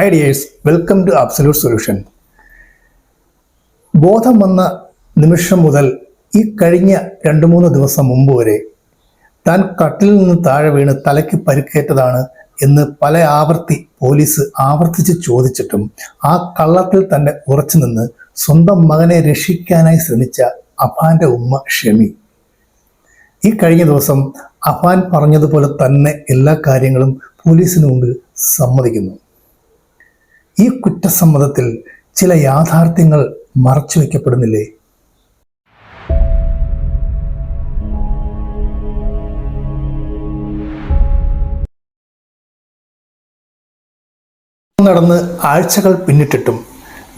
Hi dears welcome to absolute solution ബോധം വന്ന നിമിഷം മുതൽ ഈ കഴിഞ്ഞ രണ്ട് മൂന്ന് ദിവസം മുമ്പ് വരെ താൻ കട്ടിൽ നിന്ന് താഴെ വീണ് തലയ്ക്ക് പരിക്കേറ്റതാണ് എന്ന് പല ആവർത്തി പോലീസ് ആവർത്തിച്ച് ചോദിച്ചിട്ടും ആ കള്ളത്തിൽ തന്നെ ഉറച്ചു നിന്ന് സ്വന്തം മകനെ രക്ഷിക്കാനായി ശ്രമിച്ച അഫാന്റെ ഉമ്മ ഷമി. ഈ കഴിഞ്ഞ ദിവസം അഫാൻ പറഞ്ഞതുപോലെ തന്നെ എല്ലാ കാര്യങ്ങളും പോലീസിന് മുമ്പിൽ സമ്മതിക്കുന്നു. ഈ കുറ്റസമ്മതത്തിൽ ചില യാഥാർത്ഥ്യങ്ങൾ മറച്ചു വയ്ക്കപ്പെടുന്നില്ലേ? നടന്ന് ആഴ്ചകൾ പിന്നിട്ടിട്ടും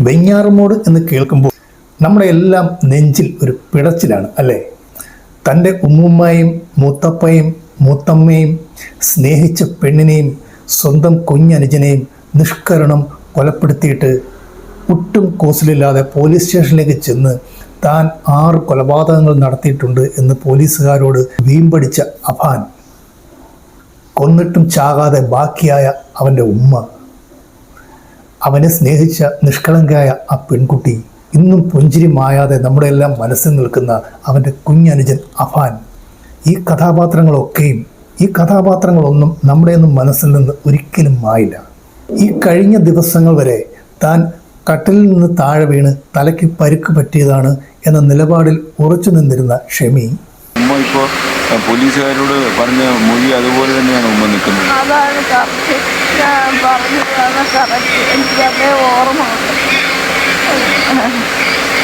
വെഞ്ഞാറുമോട് എന്ന് കേൾക്കുമ്പോൾ നമ്മുടെ എല്ലാം നെഞ്ചിൽ ഒരു പിടച്ചിലാണ് അല്ലേ? തന്റെ ഉമ്മുമ്മയും മൂത്തപ്പയും മൂത്തമ്മയും സ്നേഹിച്ച പെണ്ണിനെയും സ്വന്തം കുഞ്ഞനുജനെയും നിഷ്കരണം കൊലപ്പെടുത്തിയിട്ട് ഒട്ടും കോസിലില്ലാതെ പോലീസ് സ്റ്റേഷനിലേക്ക് ചെന്ന് താൻ ആറ് കൊലപാതകങ്ങൾ നടത്തിയിട്ടുണ്ട് എന്ന് പോലീസുകാരോട് വീമ്പടിച്ച അഫാൻ. കൊന്നിട്ടും ചാകാതെ ബാക്കിയായ അവന്റെ ഉമ്മ. അവനെ സ്നേഹിച്ച നിഷ്കളങ്കയായ ആ പെൺകുട്ടി ഇന്നും പുഞ്ചിരി മായാതെ നമ്മുടെ എല്ലാം മനസ്സിൽ നിൽക്കുന്ന അവന്റെ കുഞ്ഞനുജൻ അഫാൻ. ഈ കഥാപാത്രങ്ങളൊക്കെയും ഈ കഥാപാത്രങ്ങളൊന്നും നമ്മുടെയൊന്നും മനസ്സിൽ നിന്ന് ഒരിക്കലും മായില്ല. ഈ കഴിഞ്ഞ ദിവസങ്ങൾ വരെ താൻ കട്ടിലിൽ നിന്ന് താഴെ വീണ് തലയ്ക്ക് പരുക്ക് പറ്റിയതാണ് എന്ന നിലപാടിൽ ഉറച്ചു നിന്നിരുന്ന ഷെമി. ഉമ്മ ഇപ്പോൾ പോലീസുകാരോട് പറഞ്ഞ മൊഴി അതുപോലെ തന്നെയാണ് ഉമ്മ നിൽക്കുന്നത്. അതാണ് കറക്റ്റ്. ഞാൻ പറഞ്ഞതാണ് കറക്റ്റ്. എനിക്കതേ ഓർമ്മയുണ്ട്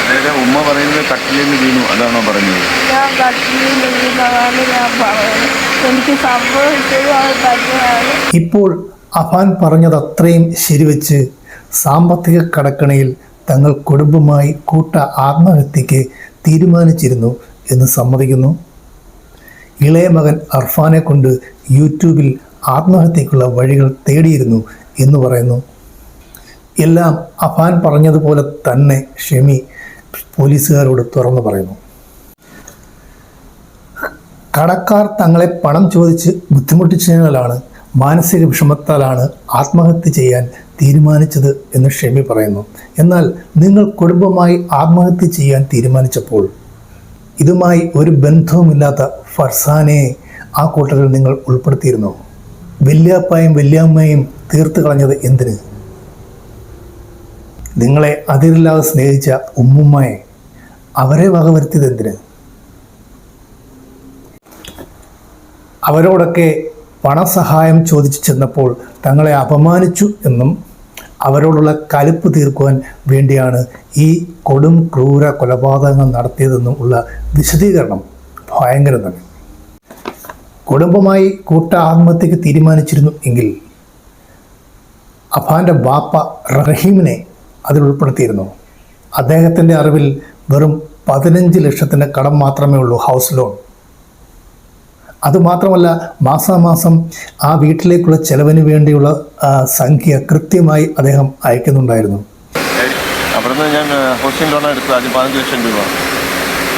അതായത് ഉമ്മ പറയുന്നത് കട്ടിലിൽ നിന്ന് വീണു അതാണോ പറഞ്ഞത്? ഞാൻ കട്ടിലിൽ വീണതാണ് ഞാൻ പറയുന്നത് എനിക്ക് സംഭവിച്ചതും അത് തന്നെയാണ്. ഇപ്പോൾ അഫാൻ പറഞ്ഞത് അത്രയും ശരിവെച്ച് സാമ്പത്തിക കടക്കണയിൽ തങ്ങൾ കുടുംബമായി കൂട്ട ആത്മഹത്യക്ക് തീരുമാനിച്ചിരുന്നു എന്ന് സമ്മതിക്കുന്നു. ഇളയ മകൻ അർഫാനെ കൊണ്ട് യൂട്യൂബിൽ ആത്മഹത്യക്കുള്ള വഴികൾ തേടിയിരുന്നു എന്ന് പറയുന്നു. എല്ലാം അഫാൻ പറഞ്ഞതുപോലെ തന്നെ ഷെമി പോലീസുകാരോട് തുറന്നു പറയുന്നു. കടക്കാർ തങ്ങളെ പണം ചോദിച്ച് ബുദ്ധിമുട്ടിച്ചതിനാലാണ് മാനസിക വിഷമത്താലാണ് ആത്മഹത്യ ചെയ്യാൻ തീരുമാനിച്ചത് എന്ന് ഷെമി പറയുന്നു. എന്നാൽ നിങ്ങൾ കുടുംബമായി ആത്മഹത്യ ചെയ്യാൻ തീരുമാനിച്ചപ്പോൾ ഇതുമായി ഒരു ബന്ധവുമില്ലാത്ത ഫർസാനെ ആ കൂട്ടത്തിൽ നിങ്ങൾ ഉൾപ്പെടുത്തിയിരുന്നു? വല്യാപ്പായും വല്യാമ്മയും തീർത്തു കളഞ്ഞത് എന്തിന്? നിങ്ങളെ അതിരില്ലാതെ സ്നേഹിച്ച ഉമ്മുമ്മയെ അവരെ വകവരുത്തിയത് എന്തിന്? അവരോടൊക്കെ പണസഹായം ചോദിച്ചു ചെന്നപ്പോൾ തങ്ങളെ അപമാനിച്ചു എന്നും അവരോടുള്ള കലിപ്പ് തീർക്കുവാൻ വേണ്ടിയാണ് ഈ കൊടും ക്രൂര കൊലപാതകങ്ങൾ നടത്തിയതെന്നും ഉള്ള വിശദീകരണം ഭയങ്കര തന്നെ കുടുംബമായി കൂട്ട ആത്മഹത്യക്ക് തീരുമാനിച്ചിരുന്നു എങ്കിൽ അഫാന്റെ ബാപ്പ റഹീമിനെ അതിൽ ഉൾപ്പെടുത്തിയിരുന്നു. അദ്ദേഹത്തിന്റെ അറിവിൽ വെറും പതിനഞ്ച് ലക്ഷത്തിന്റെ കടം മാത്രമേ ഉള്ളൂ ഹൗസ് ലോൺ. അതുമാത്രമല്ല മാസാമാസം ആ വീട്ടിലേക്കുള്ള ചെലവിന് വേണ്ടിയുള്ള സംഖ്യ കൃത്യമായി അദ്ദേഹം അയക്കുന്നുണ്ടായിരുന്നു. അവിടുന്ന് ഞാൻ ഹൗസിംഗ് ലോൺ എടുത്തു ആദ്യം പതിനഞ്ച് ലക്ഷം രൂപ.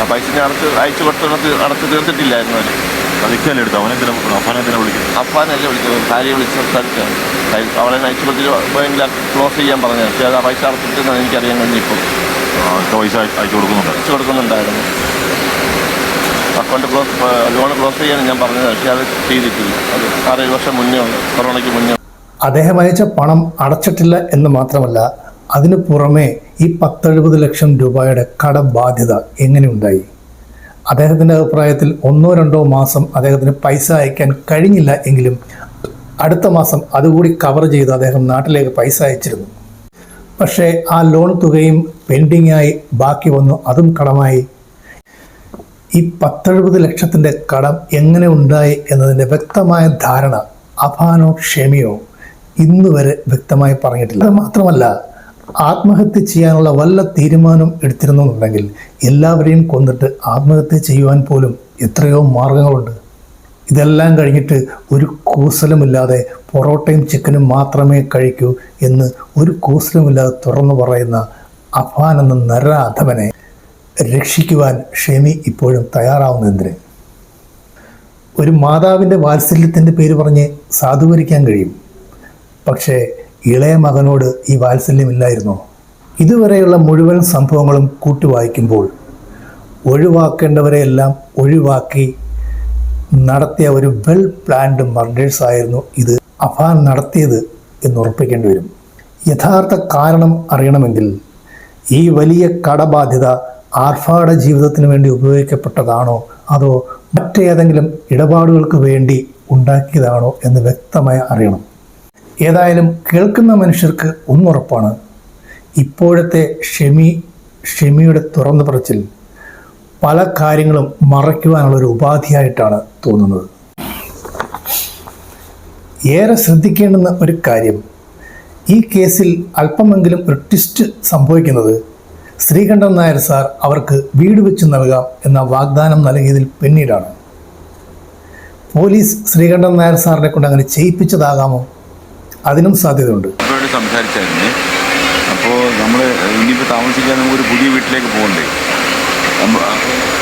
ആ പൈസ ഞാൻ അടച്ച് അയച്ചു കൊടുത്ത് അടച്ച് തീർത്തിട്ടില്ലായിരുന്നു അത് അതൊക്കെയല്ലേ എടുത്തു അവനെന്തിനാ അപ്പനെന്തിനാ വിളിക്കുന്നത്? അപ്പാനല്ലേ വിളിച്ചത്. ഭാര്യ വിളിച്ച് സംസാരിച്ചാണ് അവളെ അയച്ചു കൊടുത്തിട്ട് ബാങ്കിൽ ക്ലോസ് ചെയ്യാൻ പറഞ്ഞു പക്ഷേ അത് ആ പൈസ അടച്ചിട്ടെന്ന് എനിക്കറിയാൻ കഴിഞ്ഞിപ്പോൾ പൈസ അയ- അയച്ചു കൊടുക്കുന്നുണ്ട്? അയച്ചു കൊടുക്കുന്നുണ്ടായിരുന്നു. അക്കൗണ്ട് ക്ലോസ് ലോൺ ക്ലോസ് ചെയ്യാൻ ഞാൻ പറഞ്ഞത് പക്ഷേ അത് ചെയ്തിട്ടില്ല. അത് ആറേഴ് വർഷം മുന്നേ ഉണ്ട് കൊറോണയ്ക്ക് മുന്നേ അദ്ദേഹം അയച്ച പണം അടച്ചിട്ടില്ല എന്ന് മാത്രമല്ല അതിനു പുറമേ ഈ പത്തെഴുപത് ലക്ഷം രൂപയുടെ കടബാധ്യത എങ്ങനെ ഉണ്ടായി അദ്ദേഹത്തിന്റെ അഭിപ്രായത്തിൽ ഒന്നോ രണ്ടോ മാസം അദ്ദേഹത്തിന് പൈസ അയക്കാൻ കഴിഞ്ഞില്ല എങ്കിലും അടുത്ത മാസം അതുകൂടി കവർ ചെയ്ത് അദ്ദേഹം നാട്ടിലേക്ക് പൈസ അയച്ചിരുന്നു. പക്ഷേ ആ ലോൺ തുകയും പെൻഡിങ്ങായി ബാക്കി വന്നു. അതും കടമായി. ഈ പത്തെഴുപത് ലക്ഷത്തിന്റെ കടം എങ്ങനെ ഉണ്ടായി എന്നതിന്റെ വ്യക്തമായ ധാരണ അഫാനോ ഷെമിയോ ഇന്ന് വരെ വ്യക്തമായി പറഞ്ഞിട്ടില്ല. അത് മാത്രമല്ല ആത്മഹത്യ ചെയ്യാനുള്ള വല്ല തീരുമാനം എടുത്തിരുന്നുണ്ടെങ്കിൽ എല്ലാവരെയും കൊന്നിട്ട് ആത്മഹത്യ ചെയ്യുവാൻ പോലും എത്രയോ മാർഗങ്ങളുണ്ട്. ഇതെല്ലാം കഴിഞ്ഞിട്ട് ഒരു കൂസലുമില്ലാതെ പൊറോട്ടയും ചിക്കനും മാത്രമേ കഴിക്കൂ എന്ന് ഒരു കൂസലുമില്ലാതെ തുറന്നു പറയുന്ന അഫാൻ എന്ന നരാധവനെ രക്ഷിക്കുവാൻ ഷെമി ഇപ്പോഴും തയ്യാറാവുന്നതിന് ഒരു മാതാവിന്റെ വാത്സല്യത്തിന്റെ പേര് പറഞ്ഞ് സാധൂകരിക്കാൻ കഴിയും. പക്ഷേ ഇളയ മകനോട് ഈ വാത്സല്യമില്ലായിരുന്നോ? ഇതുവരെയുള്ള മുഴുവൻ സംഭവങ്ങളും കൂട്ടിവായിക്കുമ്പോൾ ഒഴിവാക്കേണ്ടവരെയെല്ലാം ഒഴിവാക്കി നടത്തിയ ഒരു വെൽ പ്ലാൻഡ് മർഡേഴ്സ് ആയിരുന്നു ഇത്. അഫാൻ നടത്തിയത് എന്ന് ഉറപ്പിക്കേണ്ടി വരും. യഥാർത്ഥ കാരണം അറിയണമെങ്കിൽ ഈ വലിയ കടബാധ്യത ആർഭാട ജീവിതത്തിന് വേണ്ടി ഉപയോഗിക്കപ്പെട്ടതാണോ? അതോ മറ്റേതെങ്കിലും ഇടപാടുകൾക്ക് വേണ്ടി ഉണ്ടാക്കിയതാണോ എന്ന് വ്യക്തമായി അറിയണം. ഏതായാലും കേൾക്കുന്ന മനുഷ്യർക്ക് ഒന്നുറപ്പാണ്. ഇപ്പോഴത്തെ ഷെമി ഷെമിയുടെ തുറന്നു പറച്ചിൽ പല കാര്യങ്ങളും മറയ്ക്കുവാനുള്ളൊരു ഉപാധിയായിട്ടാണ് തോന്നുന്നത്. ഏറെ ശ്രദ്ധിക്കേണ്ടുന്ന ഒരു കാര്യം ഈ കേസിൽ അല്പമെങ്കിലും ഒരു ട്വിസ്റ്റ് സംഭവിക്കുന്നത് ശ്രീകണ്ഠൻ നായർ സാർ അവർക്ക് വീട് വെച്ച് നൽകാം എന്ന വാഗ്ദാനം നൽകിയതിൽ പിന്നീടാണ്. പോലീസ് ശ്രീകണ്ഠൻ നായർ സാറിനെ കൊണ്ട് അങ്ങനെ ചെയ്യിപ്പിച്ചതാകാമോ? അതിനും സാധ്യതയുണ്ട്. സംസാരിച്ചായിരുന്നു. അപ്പോൾ നമ്മൾ ഇനിയിപ്പോൾ താമസിക്കാൻ നമുക്കൊരു പുതിയ വീട്ടിലേക്ക് പോകണ്ടേ? നമ്മ-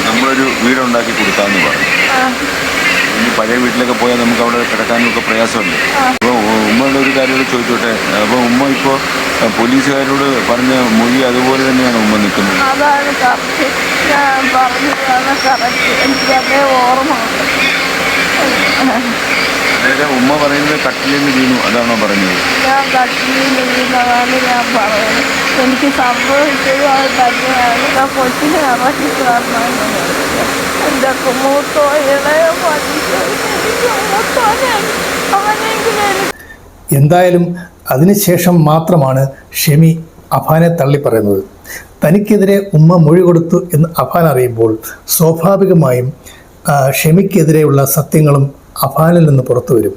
നമ്മളൊരു വീടുണ്ടാക്കി കൊടുക്കാമെന്ന് പറഞ്ഞു. ഇനി പഴയ വീട്ടിലൊക്കെ പോയാൽ നമുക്ക് അവിടെ കിടക്കാനൊക്കെ പ്രയാസമല്ലേ അപ്പോൾ ഉമ്മയുടെ ഒരു കാര്യം കൂടെ ചോദിച്ചോട്ടെ? അപ്പോൾ ഉമ്മ ഇപ്പോൾ പോലീസുകാരോട് പറഞ്ഞ മൊഴി അതുപോലെ തന്നെയാണ് ഉമ്മ നിൽക്കുന്നത്. അതാണ് കറക്റ്റ് ഞാൻ പറഞ്ഞതാണ് കറക്റ്റ് എനിക്കതേ ഓർമ്മയുണ്ട് അതായത് ഉമ്മ പറയുന്നത് കട്ടിലിൽ നിന്ന് വീണു അതാണോ പറഞ്ഞത്? ഞാൻ കട്ടിലിൽ വീണതാണ് ഞാൻ പറയുന്നത് എനിക്ക് സംഭവിച്ചത് അത് തന്നെയാണ്. കൊച്ചിനെ ഇറക്കി തരണം എന്റെ മൂത്തോ എന്തായാലും അതിനുശേഷം മാത്രമാണ് ഷെമി അഫാനെ തള്ളി പറയുന്നത് തനിക്കെതിരെ ഉമ്മ മൊഴി കൊടുത്തു എന്ന് അഫാൻ അറിയുമ്പോൾ സ്വാഭാവികമായും ഷെമിക്കെതിരെയുള്ള സത്യങ്ങളും അഫാനിൽ നിന്ന് പുറത്തു വരും.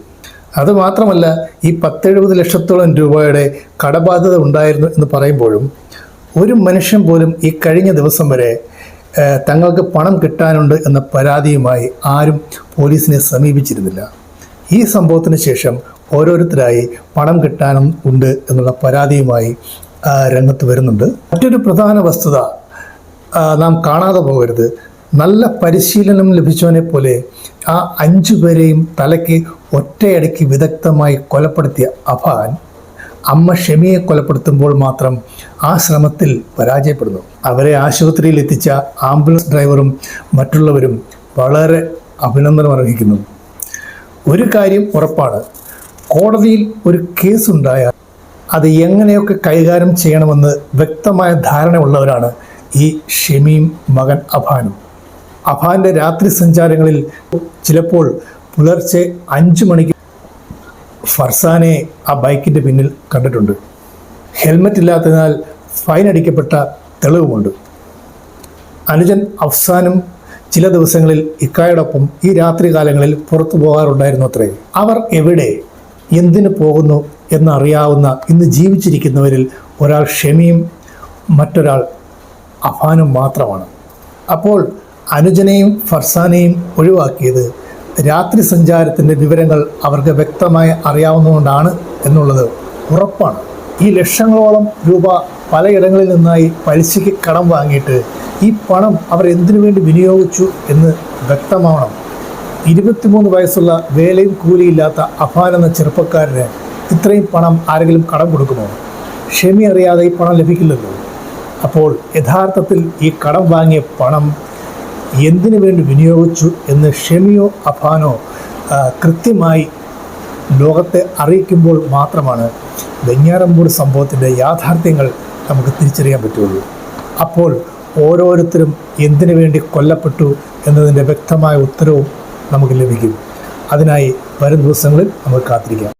അതുമാത്രമല്ല ഈ പത്തെഴുപത് ലക്ഷത്തോളം രൂപയുടെ കടബാധ്യത ഉണ്ടായിരുന്നു എന്ന് പറയുമ്പോഴും ഒരു മനുഷ്യൻ പോലും ഈ കഴിഞ്ഞ ദിവസം വരെ തങ്ങൾക്ക് പണം കിട്ടാനുണ്ട് എന്ന പരാതിയുമായി ആരും പോലീസിനെ സമീപിച്ചിരുന്നില്ല. ഈ സംഭവത്തിന് ശേഷം ഓരോരുത്തരായി പണം കിട്ടാനും ഉണ്ട് എന്നുള്ള പരാതിയുമായി രംഗത്ത് വരുന്നുണ്ട്. മറ്റൊരു പ്രധാന വസ്തുത നാം കാണാതെ പോകരുത്. നല്ല പരിശീലനം ലഭിച്ചവനെ പോലെ ആ അഞ്ചു പേരെയും തലയ്ക്ക് ഒറ്റയടിക്ക് വിദഗ്ധമായി കൊലപ്പെടുത്തിയ അഫാൻ അമ്മ ഷെമിയെ കൊലപ്പെടുത്തുമ്പോൾ മാത്രം ആ ശ്രമത്തിൽ പരാജയപ്പെടുന്നു. അവരെ ആശുപത്രിയിൽ എത്തിച്ച ആംബുലൻസ് ഡ്രൈവറും മറ്റുള്ളവരും വളരെ അഭിനന്ദനം അർഹിക്കുന്നു ഒരു കാര്യം ഉറപ്പാണ്. കോടതിയിൽ ഒരു കേസ് കേസുണ്ടായാൽ അത് എങ്ങനെയൊക്കെ കൈകാര്യം ചെയ്യണമെന്ന് വ്യക്തമായ ധാരണയുള്ളവരാണ് ഈ ഷെമിയും മകൻ അഫാനും അഫാന്റെ രാത്രി സഞ്ചാരങ്ങളിൽ ചിലപ്പോൾ പുലർച്ചെ അഞ്ചു മണിക്ക് ഫർസാനെ ആ ബൈക്കിന്റെ പിന്നിൽ കണ്ടിട്ടുണ്ട്. ഹെൽമറ്റ് ഇല്ലാത്തതിനാൽ ഫൈൻ അടിക്കപ്പെട്ട തെളിവുമുണ്ട്. അനുജൻ അഫ്സാനും ചില ദിവസങ്ങളിൽ ഇക്കായോടൊപ്പം ഈ രാത്രി കാലങ്ങളിൽ പുറത്തു പോകാറുണ്ടായിരുന്നു അത്രേ അവർ എവിടെ എന്തിനു പോകുന്നു എന്നറിയാവുന്ന ഇന്ന് ജീവിച്ചിരിക്കുന്നവരിൽ ഒരാൾ ഷെമിയും മറ്റൊരാൾ അഫാനും മാത്രമാണ്. അപ്പോൾ അനുജനെയും ഫർസാനെയും ഒഴിവാക്കിയത് രാത്രി സഞ്ചാരത്തിന്റെ വിവരങ്ങൾ അവർക്ക് വ്യക്തമായി അറിയാവുന്നതുകൊണ്ടാണ് എന്നുള്ളത് ഉറപ്പാണ്. ഈ ലക്ഷങ്ങളോളം രൂപ പലയിടങ്ങളിൽ നിന്നായി പലിശയ്ക്ക് കടം വാങ്ങിയിട്ട് ഈ പണം അവർ എന്തിനു വേണ്ടി വിനിയോഗിച്ചു എന്ന് വ്യക്തമാവണം. ഇരുപത്തിമൂന്ന് വയസ്സുള്ള വേലയും കൂലിയില്ലാത്ത അഫാൻ എന്ന ചെറുപ്പക്കാരന് ഇത്രയും പണം ആരെങ്കിലും കടം കൊടുക്കുമോ? ക്ഷമി അറിയാതെ ഈ പണം ലഭിക്കില്ലല്ലോ. അപ്പോൾ യഥാർത്ഥത്തിൽ ഈ കടം വാങ്ങിയ പണം എന്തിനു വേണ്ടി വിനിയോഗിച്ചു എന്ന് ഷെമിയോ അഫാനോ കൃത്യമായി ലോകത്തെ അറിയിക്കുമ്പോൾ മാത്രമാണ് വെഞ്ഞാറമ്പൂർ സംഭവത്തിന്റെ യാഥാർത്ഥ്യങ്ങൾ നമുക്ക് തിരിച്ചറിയാൻ പറ്റുള്ളൂ. അപ്പോൾ ഓരോരുത്തരും എന്തിനു വേണ്ടി കൊല്ലപ്പെട്ടു എന്നതിന്റെ വ്യക്തമായ ഉത്തരവും നമുക്ക് ലഭിക്കും. അതിനായി വരും ദിവസങ്ങളിൽ നമുക്ക് കാത്തിരിക്കാം.